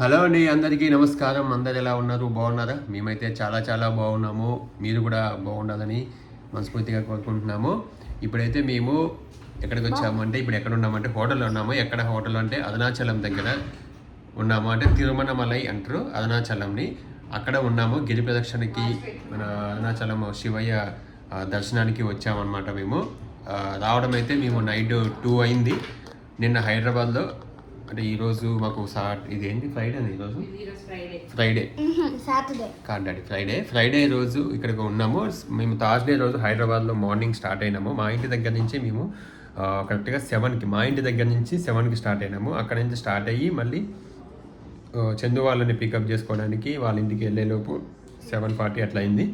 Hello అండి అందరికీ నమస్కారం. అందరు ఎలా ఉన్నారు? బాగున్నారా? మేమైతే చాలా చాలా బాగున్నాము. మీరు కూడా బాగుండాలని మనస్ఫూర్తిగా కోరుకుంటున్నాము. ఇప్పుడైతే మేము ఎక్కడికి వచ్చామంటే ఇప్పుడు ఎక్కడ ఉన్నామంటే హోటల్లో ఉన్నాము. ఎక్కడ హోటల్ అంటే అరుణాచలం దగ్గర ఉన్నాము. అంటే తిరుమలమలై అంటారు అరుణాచలంని. అక్కడ ఉన్నాము. గిరి ప్రదక్షిణకి మన అరుణాచలం శివయ్య దర్శనానికి వచ్చామన్నమాట మేము. రావడం అయితే మేము నైట్ టూ అయింది. నిన్న హైదరాబాద్లో అంటే ఈరోజు మాకు సా ఇది ఏంటి? ఫ్రైడే ఈరోజు ఫ్రైడే సాటర్డే కాదు డాడీ ఫ్రైడే ఫ్రైడే రోజు ఇక్కడికి ఉన్నాము. మేము థర్స్డే రోజు హైదరాబాద్లో మార్నింగ్ స్టార్ట్ అయినాము. మా ఇంటి దగ్గర నుంచి మేము కరెక్ట్గా సెవెన్కి మా ఇంటి దగ్గర నుంచి సెవెన్కి స్టార్ట్ అయినాము. అక్కడ నుంచి స్టార్ట్ అయ్యి మళ్ళీ చందు వాళ్ళని పికప్ చేసుకోవడానికి వాళ్ళ ఇంటికి వెళ్ళేలోపు సెవెన్ ఫార్టీ అట్లా అయింది.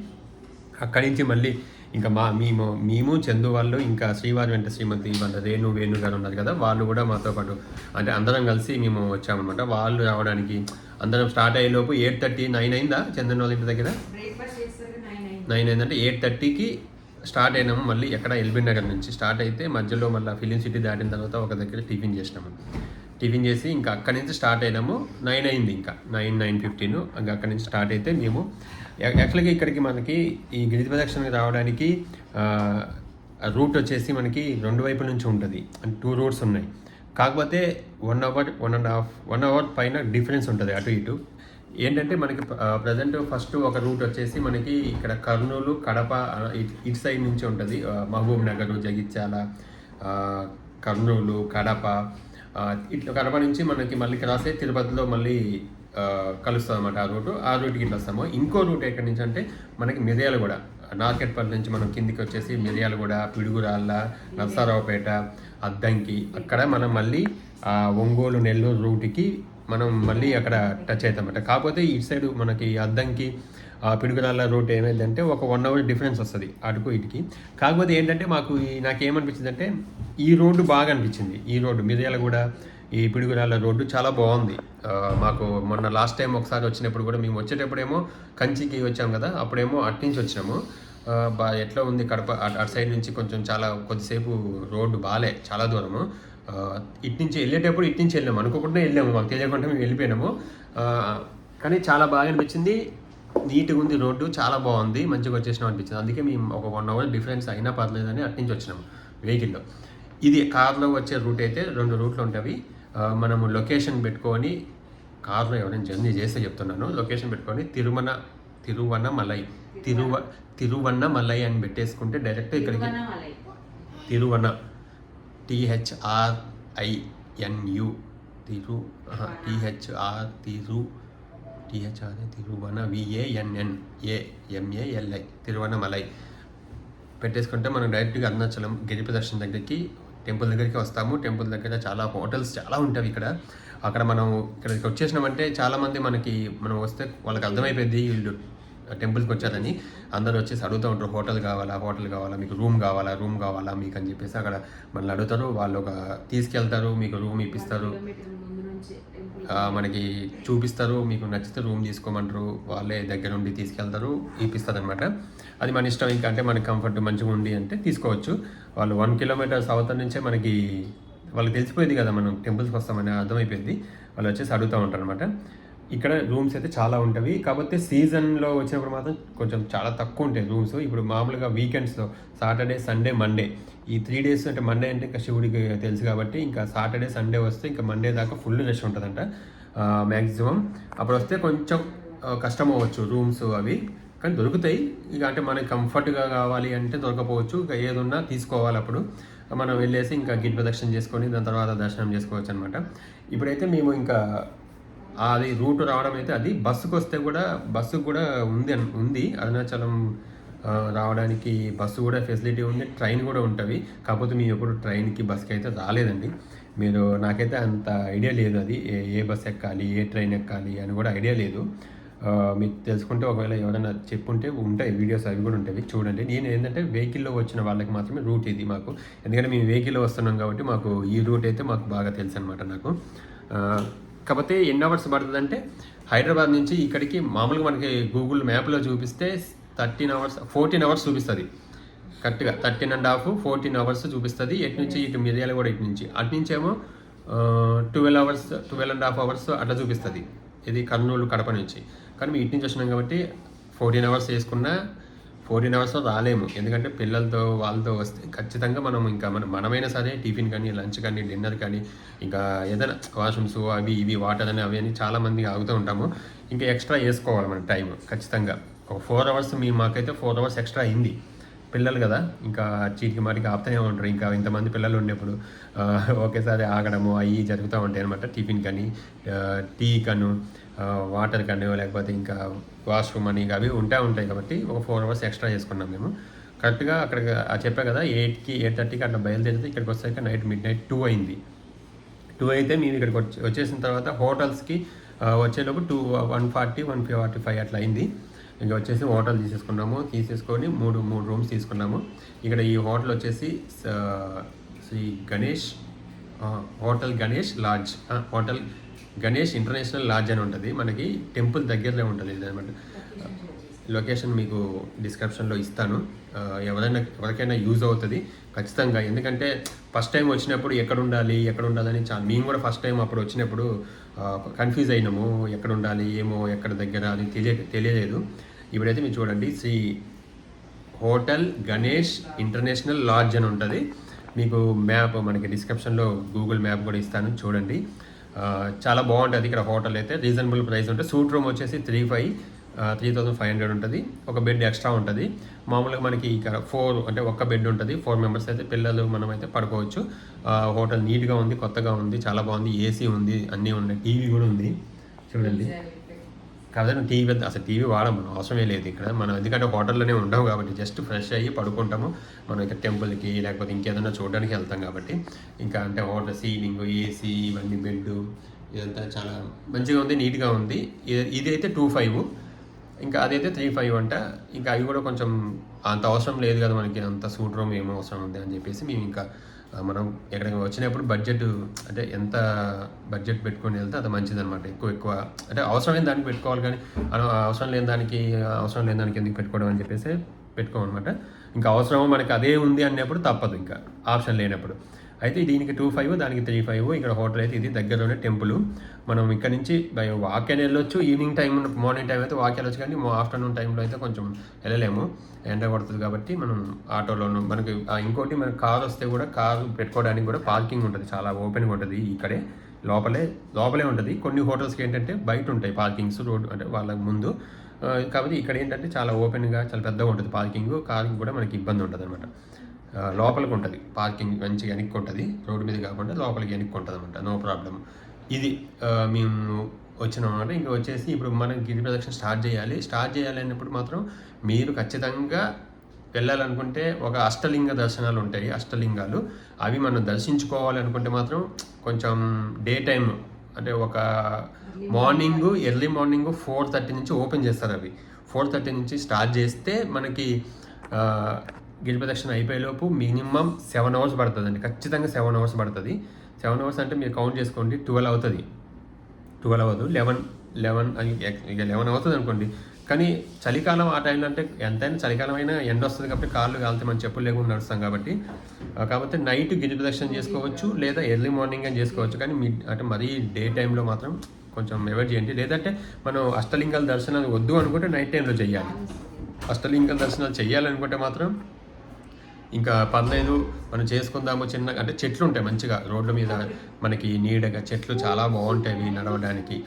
అక్కడి నుంచి మళ్ళీ ఇంకా మా మేము మేము చందు వాళ్ళు ఇంకా శ్రీవారి వెంట శ్రీమతి వాళ్ళ రేణు వేణు గారు ఉన్నారు కదా వాళ్ళు కూడా మాతో పాటు అంటే అందరం కలిసి మేము వచ్చామన్నమాట. వాళ్ళు రావడానికి అందరం స్టార్ట్ అయ్యేలోపు ఎయిట్ థర్టీ నైన్ అయిందా చందన్ వాళ్ళ ఇంటి దగ్గర? నైన్ అయింది. నైన్ అయిందంటే ఎయిట్ థర్టీకి స్టార్ట్ అయినాము. మళ్ళీ ఎక్కడ ఎల్బీ నగర్ నుంచి స్టార్ట్ అయితే మధ్యలో మళ్ళీ ఫిలిం సిటీ దాటిన తర్వాత ఒక దగ్గర టిఫిన్ చేసినాము. టిఫిన్ చేసి ఇంకా అక్కడి నుంచి స్టార్ట్ అయినాము. నైన్ అయింది ఇంకా. Nine nine fifteen. ఇంకా అక్కడి నుంచి స్టార్ట్ అయితే మేము యాక్చువల్గా ఇక్కడికి మనకి ఈ గిరిజ ప్రదక్షిణకి రావడానికి రూట్ వచ్చేసి మనకి రెండు వైపుల నుంచి ఉంటుంది. అంటే టూ రూట్స్ ఉన్నాయి. కాకపోతే one hour one and half one hour పైన డిఫరెన్స్ ఉంటుంది అటు ఇటు. ఏంటంటే మనకి ప్రజెంట్ ఫస్ట్ ఒక రూట్ వచ్చేసి మనకి ఇక్కడ కర్నూలు కడప ఇట్- ఇటు సైడ్ నుంచి ఉంటుంది. మహబూబ్ నగర్ జగిత్యాల కర్నూలు కడప ఇట్లా కడప నుంచి మనకి మళ్ళీ క్రాస్ అయ్యి తిరుపతిలో మళ్ళీ కలుస్తుంది అనమాట ఆ రూట్. ఆ రూట్కి ఇట్లా వస్తాము ఇంకో రూట్ ఎక్కడి నుంచి అంటే మనకి మిర్యాలగూడ. నార్కెట్పల్లి నుంచి మనం కిందికి వచ్చేసి మిర్యాలగూడ పిడుగురాళ్ళ నర్సారావుపేట అద్దంకి. అక్కడ మనం మళ్ళీ ఆ ఒంగోలు నెల్లూరు రూట్కి మనం మళ్ళీ అక్కడ టచ్ అవుతామన్నమాట కాకపోతే ఇటు సైడ్ మనకి అద్దంకి పిడుగురాళ్ళ రూట్ ఏమైందంటే ఒక వన్ అవర్ డిఫరెన్స్ వస్తుంది అటుకు ఇటుకి. కాకపోతే ఏంటంటే మాకు నాకు ఏమనిపించింది అంటే ఈ రోడ్డు బాగా అనిపించింది. ఈ రోడ్డు మిర్యాలగూడ ఈ పిడుగునాల రోడ్డు చాలా బాగుంది. మాకు మొన్న లాస్ట్ టైం ఒకసారి వచ్చినప్పుడు కూడా మేము వచ్చేటప్పుడేమో కంచికి వచ్చాం కదా అప్పుడేమో అటు నుంచి వచ్చినాము. బా ఎట్లా ఉంది కడప అటు అటు సైడ్ నుంచి కొంచెం చాలా కొద్దిసేపు రోడ్డు బాలే చాలా దూరము. ఆ, ఇటు నుంచి వెళ్ళేటప్పుడు ఇటు నుంచి వెళ్ళాము అనుకోకుండా వెళ్ళాము మాకు తెలియకుండా మేము వెళ్ళిపోయినాము. కానీ చాలా బాగా అనిపించింది. నీట్గా ఉంది రోడ్డు చాలా బాగుంది మంచిగా వచ్చేసినాం అనిపించింది. అందుకే మేము ఒక వన్ అవర్ డిఫరెన్స్ అయినా పర్లేదని అటు నుంచి వచ్చినాము వెహికల్లో. ఇది కార్లో వచ్చే రూట్ అయితే రెండు రూట్లు ఉంటాయి. మనము లొకేషన్ పెట్టుకొని కార్లో ఎవరైనా జర్నీ చేస్తే చెప్తున్నాను. లొకేషన్ పెట్టుకొని తిరుమల తిరువన్నమలై తిరువ తిరువన్నమలై అని పెట్టేసుకుంటే డైరెక్ట్ ఇక్కడికి. తిరువన T H R I N U Thiru THR Thiru THR తిరువన V A N N A M A L I Tiruvannamalai. పెట్టేసుకుంటే మనం డైరెక్ట్గా అరుణాచలం గిరి ప్రదర్శన దగ్గరికి టెంపుల్ దగ్గరికి వస్తాము. టెంపుల్ దగ్గర చాలా హోటల్స్ చాలా ఉంటాయి ఇక్కడ. అక్కడ మనం ఇక్కడికి వచ్చేసినామంటే చాలామంది మనకి మనం వస్తే వాళ్ళకి అర్థమైపోయింది వీళ్ళు టెంపుల్కి వచ్చారని. అందరూ వచ్చేసి అడుగుతూ ఉంటారు హోటల్ కావాలా? హోటల్ కావాలా? మీకు రూమ్ కావాలా? రూమ్ కావాలా? మీకు అని చెప్పేసి అక్కడ మనల్ని అడుగుతారు. వాళ్ళు ఒక తీసుకెళ్తారు మీకు రూమ్ ఇప్పిస్తారు. మనకి చూపిస్తారు మీకు నచ్చితే రూమ్ తీసుకోమంటారు వాళ్ళే దగ్గర ఉండి తీసుకెళ్తారు ఇప్పిస్తారు అనమాట అది మన ఇష్టం ఇంకా అంటే మనకి కంఫర్ట్ మంచిగా ఉండి అంటే తీసుకోవచ్చు. వాళ్ళు వన్ కిలోమీటర్స్ అవతల నుంచే మనకి వాళ్ళకి తెలిసిపోయింది కదా మనం టెంపుల్స్కి వస్తామని అర్థమైపోయింది. వాళ్ళు వచ్చేసి అడుగుతూ ఉంటారు అనమాట ఇక్కడ రూమ్స్ అయితే చాలా ఉంటాయి. కాకపోతే సీజన్లో వచ్చినప్పుడు మాత్రం కొంచెం చాలా తక్కువ ఉంటాయి రూమ్స్. ఇప్పుడు మామూలుగా వీకెండ్స్లో సాటర్డే సండే మండే. ఈ త్రీ డేస్ అంటే మండే అంటే ఇంకా శివుడికి తెలుసు కాబట్టి ఇంకా సాటర్డే సండే వస్తే ఇంకా మండే దాకా ఫుల్ రష్ ఉంటుందంట మ్యాక్సిమం అప్పుడు వస్తే కొంచెం కష్టం అవ్వచ్చు రూమ్స్ అవి. కానీ దొరుకుతాయి. ఇక అంటే మనకి కంఫర్ట్గా కావాలి అంటే దొరకపోవచ్చు. ఇక ఏదన్నా తీసుకోవాలి అప్పుడు. మనం వెళ్ళేసి ఇంకా గిరి ప్రదక్షిణ చేసుకొని దాని తర్వాత దర్శనం చేసుకోవచ్చు అనమాట ఇప్పుడైతే మేము ఇంకా అది రూట్ రావడం అయితే అది. బస్సుకు వస్తే కూడా బస్సు కూడా ఉంది ఉంది. అరుణాచలం రావడానికి బస్సు కూడా ఫెసిలిటీ ఉంది. ట్రైన్ కూడా ఉంటుంది. కాకపోతే మేము ఎప్పుడు ట్రైన్కి బస్కి అయితే రాలేదండి. మీరు నాకైతే అంత ఐడియా లేదు అది. ఏ ఏ బస్ ఎక్కాలి ఏ ట్రైన్ ఎక్కాలి అని కూడా ఐడియా లేదు. మీరు మీకు తెలుసుకుంటే ఒకవేళ ఎవరైనా చెప్పుంటే ఉంటాయి. వీడియోస్ అవి కూడా ఉంటాయి. చూడండి. నేను ఏంటంటే వెహికల్లో వచ్చిన వాళ్ళకి మాత్రమే రూట్ ఇది మాకు. ఎందుకంటే మేము వెహికల్లో వస్తున్నాం కాబట్టి మాకు ఈ రూట్ అయితే మాకు బాగా తెలుసు అనమాట నాకు. కాకపోతే ఎన్ని అవర్స్ పడుతుంది అంటే హైదరాబాద్ నుంచి ఇక్కడికి మామూలుగా మనకి గూగుల్ మ్యాప్లో చూపిస్తే థర్టీన్ అవర్స్ ఫోర్టీన్ అవర్స్ చూపిస్తుంది. కరెక్ట్గా thirteen and half fourteen hours చూపిస్తుంది. ఎటు నుంచి ఇటు మిర్యాల కూడా ఇటు నుంచి. అటు నుంచి ఏమో twelve hours twelve and half hours అట్లా చూపిస్తుంది. ఇది కర్నూలు కడప నుంచి. కానీ మేము ఇటు నుంచి వచ్చినాం కాబట్టి ఫోర్టీన్ అవర్స్ వేసుకున్నా ఫోర్టీన్ అవర్స్లో రాలేము. ఎందుకంటే పిల్లలతో వాళ్ళతో వస్తే ఖచ్చితంగా మనం ఇంకా మనం మనమైనా సరే టిఫిన్ కానీ లంచ్ కానీ డిన్నర్ కానీ ఇంకా ఏదైనా వాష్రూమ్స్ అవి ఇవి వాటర్ అని అవి అని చాలామంది ఆగుతూ ఉంటాము. ఇంకా ఎక్స్ట్రా వేసుకోవాలి మన టైం ఖచ్చితంగా. ఒక ఫోర్ అవర్స్ మీ మాకైతే ఫోర్ అవర్స్ ఎక్స్ట్రా అయింది. పిల్లలు కదా ఇంకా చీటికి మాటికి ఆపుతూనే ఉంటారు. ఇంకా ఇంతమంది పిల్లలు ఉండేప్పుడు ఒకేసారి ఆగడము అవి జరుగుతూ ఉంటాయి అనమాట టిఫిన్ కానీ టీ కను వాటర్ కానీ లేకపోతే ఇంకా వాష్రూమ్ అని ఇంకా అవి ఉంటా ఉంటాయి కాబట్టి ఒక ఫోర్ అవర్స్ ఎక్స్ట్రా చేసుకున్నాం మేము. కరెక్ట్గా అక్కడ చెప్పా కదా ఎయిట్కి ఎయిట్ థర్టీకి అట్లా బయలుదేరితే ఇక్కడికి వచ్చాక నైట్ మిడ్ నైట్ టూ అయింది. టూ అయితే మేము ఇక్కడికి వచ్చి వచ్చేసిన తర్వాత హోటల్స్కి వచ్చేలోపు two one forty one forty five అట్లా అయింది. ఇంకా వచ్చేసి హోటల్ తీసేసుకున్నాము తీసేసుకొని మూడు మూడు రూమ్స్ తీసుకున్నాము. ఇక్కడ ఈ హోటల్ వచ్చేసి Shri Ganesh hotel Ganesh lodge hotel Ganesh international lodge అని ఉంటుంది. మనకి టెంపుల్ దగ్గరలో ఉంటుంది. అనమాట లొకేషన్ మీకు డిస్క్రిప్షన్లో ఇస్తాను. ఎవరైనా ఎవరికైనా యూజ్ అవుతుంది. ఖచ్చితంగా. ఎందుకంటే ఫస్ట్ టైం వచ్చినప్పుడు ఎక్కడ ఉండాలి ఎక్కడ ఉండాలని చాలా మేము కూడా ఫస్ట్ టైం అప్పుడు వచ్చినప్పుడు కన్ఫ్యూజ్ అయినాము. ఎక్కడ ఉండాలి ఏమో ఎక్కడ దగ్గర అని తెలియ తెలియలేదు. ఇప్పుడైతే మీరు చూడండి. Shri hotel Ganesh international lodge అని ఉంటుంది. మీకు మ్యాప్ మనకి డిస్క్రిప్షన్లో గూగుల్ మ్యాప్ కూడా ఇస్తాను. చూడండి. చాలా బాగుంటుంది ఇక్కడ హోటల్ అయితే. రీజనబుల్ ప్రైస్ ఉంటుంది. సూట్ రూమ్ వచ్చేసి three five three thousand five hundred ఉంటుంది. ఒక బెడ్ ఎక్స్ట్రా ఉంటుంది. మామూలుగా మనకి ఇక్కడ ఫోర్ అంటే ఒక్క బెడ్ ఉంటుంది. ఫోర్ మెంబర్స్ అయితే పిల్లలు మనం అయితే పడుకోవచ్చు. ఆ, హోటల్ నీట్గా ఉంది కొత్తగా ఉంది చాలా బాగుంది. ఏసీ ఉంది అన్నీ ఉన్నాయి. టీవీ కూడా ఉంది. చూడండి. కాబట్టి టీవీ పెద్ద అసలు టీవీ వాడం మనం అవసరమే లేదు ఇక్కడ. మనం ఎందుకంటే హోటల్లోనే ఉండవు కాబట్టి జస్ట్ ఫ్రెష్ అయ్యి పడుకుంటాము. మనం ఇక్కడ టెంపుల్కి లేకపోతే ఇంకేదైనా చూడడానికి వెళ్తాం కాబట్టి. ఇంకా అంటే హోటల్ సీలింగ్ ఏసీ ఇవన్నీ బెడ్ ఇదంతా చాలా మంచిగా ఉంది నీట్గా ఉంది. ఇది- ఇది అయితే టూ ఫైవ్ ఇంకా అదైతే త్రీ ఫైవ్ అంట. ఇంకా అవి కూడా కొంచెం అంత అవసరం లేదు కదా మనకి అంత సూట్ రూమ్ ఏమో అవసరం ఉంది అని చెప్పేసి మేము ఇంకా మనం ఎక్కడికి వచ్చినప్పుడు బడ్జెట్ అంటే ఎంత బడ్జెట్ పెట్టుకొని వెళ్తే అది మంచిది అనమాట ఎక్కువ ఎక్కువ అంటే అవసరమైన దానికి పెట్టుకోవాలి కానీ అవసరం లేని దానికి అవసరం లేని దానికి ఎందుకు పెట్టుకోవడం అని చెప్పేసి పెట్టుకోమన్నమాట. ఇంకా అవసరం మనకి అదే ఉంది అన్నప్పుడు తప్పదు ఇంకా ఆప్షన్ లేనప్పుడు. అయితే దీనికి టూ ఫైవ్ దానికి త్రీ ఫైవ్ ఇక్కడ హోటల్ అయితే ఇది దగ్గరలోనే టెంపుల్. మనం ఇక్కడ నుంచి బై వాక్ అని వెళ్ళొచ్చు. ఈవినింగ్ టైం మార్నింగ్ టైం అయితే వాక్ వెళ్ళొచ్చు కానీ ఆఫ్టర్నూన్ టైంలో అయితే కొంచెం వెళ్ళలేము. ఎండ కొడుతుంది కాబట్టి మనం ఆటోలోను మనకి ఇంకోటి మన కార్ వస్తే కూడా కారు పెట్టుకోవడానికి కూడా పార్కింగ్ ఉంటుంది. చాలా ఓపెన్గా ఉంటుంది ఇక్కడే. లోపలే లోపలే ఉంటుంది. కొన్ని హోటల్స్కి ఏంటంటే బయట ఉంటాయి పార్కింగ్స్ రోడ్ అంటే వాళ్ళ ముందు. కాబట్టి ఇక్కడ ఏంటంటే చాలా ఓపెన్గా చాలా పెద్దగా ఉంటుంది పార్కింగ్ కార్కి కూడా మనకి ఇబ్బంది ఉంటుంది అనమాట లోపలికి ఉంటుంది. పార్కింగ్ మంచిగా వెనక్కి ఉంటుంది రోడ్డు మీద కాకుండా లోపలికి వెనక్కి ఉంటుంది అనమాట నో ప్రాబ్లం. ఇది మేము వచ్చినామన్నమాట ఇంకా వచ్చేసి ఇప్పుడు మనం గిరి ప్రదక్షిణ స్టార్ట్ చేయాలి. స్టార్ట్ చేయాలి అన్నప్పుడు మాత్రం మీరు ఖచ్చితంగా వెళ్ళాలనుకుంటే ఒక అష్టలింగ దర్శనాలు ఉంటాయి. అష్టలింగాలు. అవి మనం దర్శించుకోవాలనుకుంటే మాత్రం కొంచెం డే టైం అంటే ఒక morning early morning four thirty నుంచి ఓపెన్ చేస్తారు అవి. ఫోర్ థర్టీ నుంచి స్టార్ట్ చేస్తే మనకి గిరి ప్రదక్షిణ అయిపోయేలోపు మినిమం సెవెన్ అవర్స్ పడుతుందండి. ఖచ్చితంగా సెవెన్ అవర్స్ పడుతుంది. సెవెన్ అవర్స్ అంటే మీరు కౌంట్ చేసుకోండి ట్వెల్వ్ అవుతుంది. ట్వెల్వ్ అవ్వదు లెవెన్ లెవెన్ ఇక లెవెన్ అవుతుంది అనుకోండి. కానీ చలికాలం ఆ టైంలో అంటే ఎంతైనా చలికాలం అయినా ఎండ వస్తుంది కాబట్టి కార్లు కాలితే మనం చెప్పులు లేకుండా నడుస్తాం కాబట్టి కాకపోతే కాబట్టి నైట్ గిరి ప్రదక్షిణ చేసుకోవచ్చు లేదా ఎర్లీ మార్నింగ్ అని చేసుకోవచ్చు. కానీ మీ అంటే మరీ డే టైంలో మాత్రం కొంచెం అవాయిడ్ చేయండి. లేదంటే మనం అష్టలింగాల దర్శనాలు వద్దు అనుకుంటే నైట్ టైంలో చేయాలి. అష్టలింగాల దర్శనాలు చేయాలనుకుంటే మాత్రం ఇంకా పర్లేదు మనం చేసుకుందాము చిన్న అంటే చెట్లు ఉంటాయి మంచిగా రోడ్ల మీద మనకి నీడగా చెట్లు చాలా బాగుంటాయి నడవడానికి.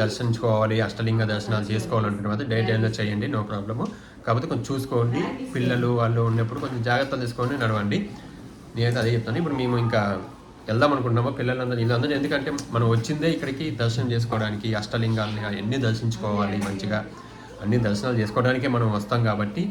దర్శించుకోవాలి అష్టలింగ దర్శనాలు చేసుకోవాలంటే మాత్రం డే టైంలో చేయండి నో ప్రాబ్లము. కాకపోతే కొంచెం చూసుకోండి పిల్లలు వాళ్ళు ఉన్నప్పుడు కొంచెం జాగ్రత్తలు తీసుకొని నడవండి. నేనైతే అదే చెప్తాను. ఇప్పుడు మేము ఇంకా వెళ్దాం అనుకుంటున్నాము పిల్లలందరూ ఇదందరూ ఎందుకంటే మనం వచ్చిందే ఇక్కడికి దర్శనం చేసుకోవడానికి అష్టలింగాలని అన్నీ దర్శించుకోవాలి మంచిగా. అన్ని దర్శనాలు చేసుకోవడానికే మనం వస్తాం కాబట్టి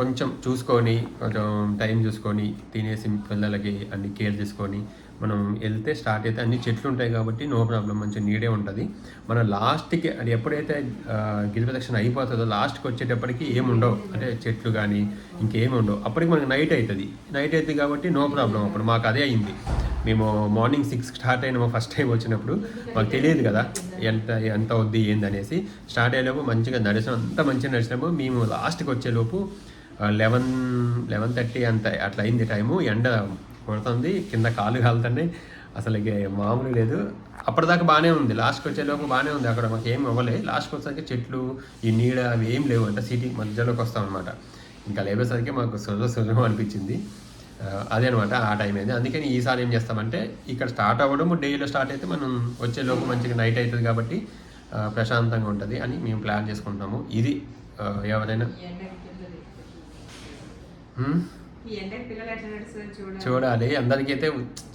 కొంచెం చూసుకొని కొంచెం టైం చూసుకొని తినేసి పిల్లలకి అన్ని కేర్ చేసుకొని మనం వెళ్తే స్టార్ట్ అయితే అన్ని చెట్లు ఉంటాయి కాబట్టి నో ప్రాబ్లం మంచి నీడే ఉంటుంది. మన లాస్ట్కి అది ఎప్పుడైతే ఆ, గిరి ప్రదక్షిణ అయిపోతుందో లాస్ట్కి వచ్చేటప్పటికి ఏముండవు. అంటే చెట్లు కానీ ఇంకేమి ఉండవు. అప్పటికి మనకి నైట్ అవుతుంది నైట్ అవుతుంది కాబట్టి నో ప్రాబ్లం అప్పుడు మాకు అదే అయింది. మేము మార్నింగ్ సిక్స్ స్టార్ట్ అయినాము ఫస్ట్ టైం వచ్చినప్పుడు. మాకు తెలియదు కదా ఎంత ఎంత వద్ది ఏంది అనేసి స్టార్ట్ అయ్యేలోపు మంచిగా నడిచిన. అంత మంచిగా నడిచినప్పుడు మేము లాస్ట్కి వచ్చేలోపు లెవెన్ లెవెన్ థర్టీ అంత అట్లా అయింది టైము. ఎండ కొడుతుంది కింద కాలు కాలుతుండే అసలు మామూలు లేదు. అప్పటిదాకా బాగానే ఉంది. లాస్ట్కి వచ్చేలోపు బాగానే ఉంది. అక్కడ మాకు ఏం అవ్వలే. లాస్ట్కి వచ్చేసరికి చెట్లు ఈ నీడ అవి ఏం లేవు. అంటే సిటీ మధ్యలోకి వస్తాం అనమాట ఇంకా లేపేసరికి మాకు సులభ సులభం అనిపించింది. అదే అనమాట ఆ టైం అయింది. అందుకని ఈసారి ఏం చేస్తామంటే ఇక్కడ స్టార్ట్ అవ్వడం డేలో స్టార్ట్ అయితే మనం వచ్చేలోపు మంచిగా నైట్ అవుతుంది కాబట్టి ప్రశాంతంగా ఉంటుంది అని మేము ప్లాన్ చేసుకుంటున్నాము ఇది ఎవరైనా ఈ ఎండకి పిల్లలు హ్మ్? ఈ ఎండకి పిల్లలు ఎట్లా నడుస్తారు చూడాలి. చూడాలి. అందరికైతే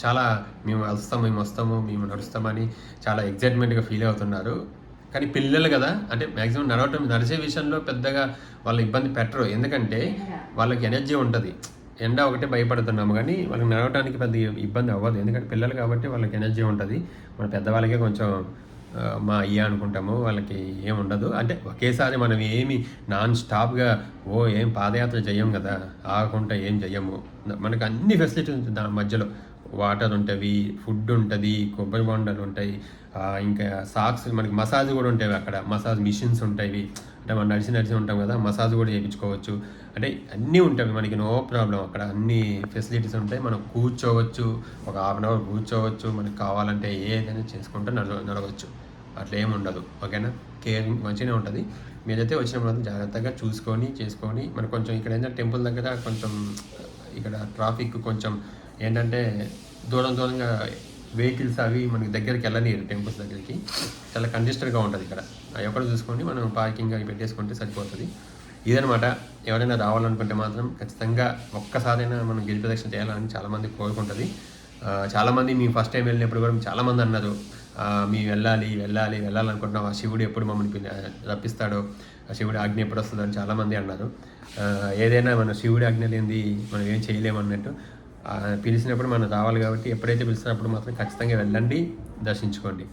చాలా మేము వస్తాము మేము వస్తాము మేము నడుస్తామని చాలా ఎగ్జైట్మెంట్గా ఫీల్ అవుతున్నారు. కానీ పిల్లలు కదా అంటే మ్యాక్సిమం నడవటం నడిచే విషయంలో పెద్దగా వాళ్ళు ఇబ్బంది పెట్టరు. ఎందుకంటే వాళ్ళకి ఎనర్జీ ఉంటుంది. ఎండ ఒకటే భయపడుతున్నాము కానీ వాళ్ళకి నడవడానికి పెద్ద ఇబ్బంది అవ్వదు. ఎందుకంటే పిల్లలు కాబట్టి వాళ్ళకి ఎనర్జీ ఉంటుంది. మన పెద్దవాళ్ళకే కొంచెం మా అయ్య అనుకుంటాము వాళ్ళకి ఏముండదు అంటే ఒకేసారి మనం ఏమి నాన్ స్టాప్గా ఓ ఏం పాదయాత్ర చేయము కదా ఆగకుండా ఏం చెయ్యము మనకు అన్ని ఫెసిలిటీస్ ఉంటుంది దాని మధ్యలో. వాటర్ ఉంటుంది ఫుడ్ ఉంటుంది కొబ్బరి బొండలు ఉంటాయి ఇంకా సాక్స్ మనకి మసాజ్ కూడా ఉంటాయి అక్కడ. మసాజ్ మిషన్స్ ఉంటాయి. అంటే మనం నడిచి నడిచి ఉంటాం కదా మసాజ్ కూడా చేయించుకోవచ్చు. అంటే అన్నీ ఉంటాయి మనకి. నో ప్రాబ్లం అక్కడ. అన్ని ఫెసిలిటీస్ ఉంటాయి. మనం కూర్చోవచ్చు ఒక హాఫ్ అన్ అవర్ కూర్చోవచ్చు. మనకి కావాలంటే ఏదైనా చేసుకుంటూ నడవ నడవచ్చు. అట్లా ఏమి ఉండదు. ఓకేనా? కేరింగ్ మంచిగానే ఉంటుంది. మీరైతే వచ్చినప్పుడు జాగ్రత్తగా చూసుకొని చేసుకొని మనకు కొంచెం ఇక్కడ ఏంటంటే టెంపుల్ దగ్గర కొంచెం ఇక్కడ ట్రాఫిక్ కొంచెం ఏంటంటే దూరం దూరంగా వెహికల్స్ అవి మనకి దగ్గరికి వెళ్ళనియరు టెంపుల్స్ దగ్గరికి. చాలా కంజెస్టెడ్గా ఉంటుంది ఇక్కడ. అవి ఎక్కడ చూసుకొని మనం పార్కింగ్ అవి పెట్టేసుకుంటే సరిపోతుంది. ఇదనమాట ఎవరైనా రావాలనుకుంటే మాత్రం ఖచ్చితంగా ఒక్కసారైనా మనం గిరి ప్రదక్షిణ చేయాలని చాలామంది కోరుకుంటుంది. చాలామంది మేము ఫస్ట్ టైం వెళ్ళినప్పుడు కూడా చాలామంది అన్నారు. మీ మేము వెళ్ళాలి వెళ్ళాలి వెళ్ళాలనుకుంటున్నాం. ఆ శివుడు ఎప్పుడు మమ్మల్ని రప్పిస్తాడో ఆ శివుడి ఆజ్ఞ ఎప్పుడు వస్తుందని చాలామంది అన్నారు. ఏదైనా మన శివుడి ఆజ్ఞ లేనిది మనం ఏం చేయలేమన్నట్టు పిలిచినప్పుడు మనం రావాలి కాబట్టి ఎప్పుడైతే పిలిచినప్పుడు మాత్రం ఖచ్చితంగా వెళ్ళండి దర్శించుకోండి.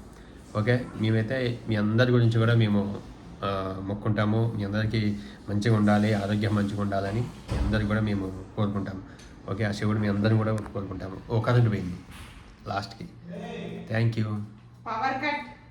ఓకే? మేమైతే మీ అందరి గురించి కూడా మేము మొక్కుంటాము. మీ అందరికీ మంచిగా ఉండాలి ఆరోగ్యం మంచిగా ఉండాలని మీ అందరికి కూడా మేము కోరుకుంటాము ఓకే? ఆ శివుడు మీ అందరం కూడా కోరుకుంటాము. ఓ కరెంట్ పోయింది లాస్ట్కి. Thank you. Power cut